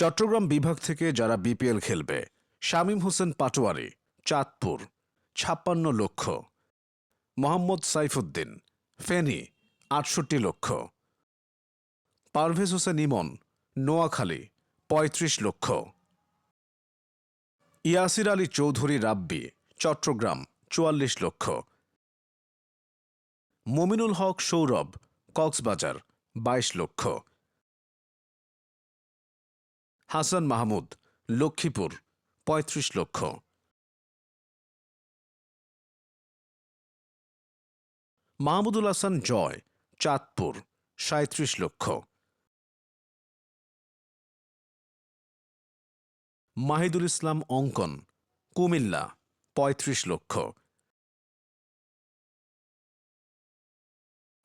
চট্টগ্রাম বিভাগ থেকে যারা বিপিএল খেলবে, শামীম হোসেন পাটোয়ারি, চাঁদপুর, ছাপ্পান্ন লক্ষ। মোহাম্মদ সাইফুদ্দিন, ফেনী, আটষট্টি লক্ষ। পারভেজ হোসেন ইমন, নোয়াখালী, পঁয়ত্রিশ লক্ষ। ইয়াসির আলী চৌধুরী রাব্বি, চট্টগ্রাম, চুয়াল্লিশ লক্ষ। মমিনুল হক সৌরভ, কক্সবাজার, বাইশ লক্ষ। হাসান মাহমুদ, লক্ষ্মীপুর, পঁয়ত্রিশ লক্ষ। মাহমুদুল হাসান জয়, চাঁদপুর সাঁত্রিশ লক্ষ। মাহিদুল ইসলাম অঙ্কন, কুমিল্লা, পঁয়ত্রিশ লক্ষ।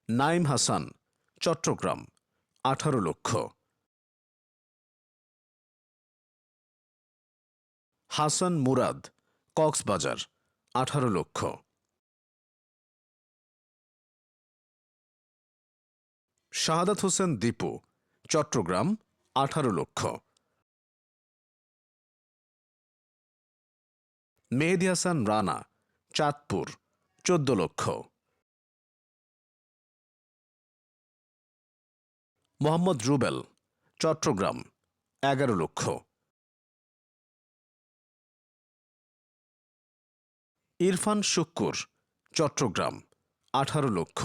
নাইম হাসান, চট্টগ্রাম, আঠারো লক্ষ। হাসান মুরাদ, কক্সবাজার, আঠারো লক্ষ। শাহাদাত হোসেন দীপু, চট্টগ্রাম, আঠারো লক্ষ। মেহেদি হাসান রানা, চাঁদপুর, চোদ্দ লক্ষ। মোহাম্মদ রুবেল, চট্টগ্রাম, এগারো লক্ষ। ইরফান শুক্কুর চট্টগ্রাম আঠারো লক্ষ।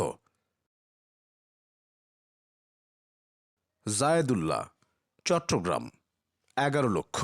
জায়েদুল্লাহ চট্টগ্রাম এগারো লক্ষ।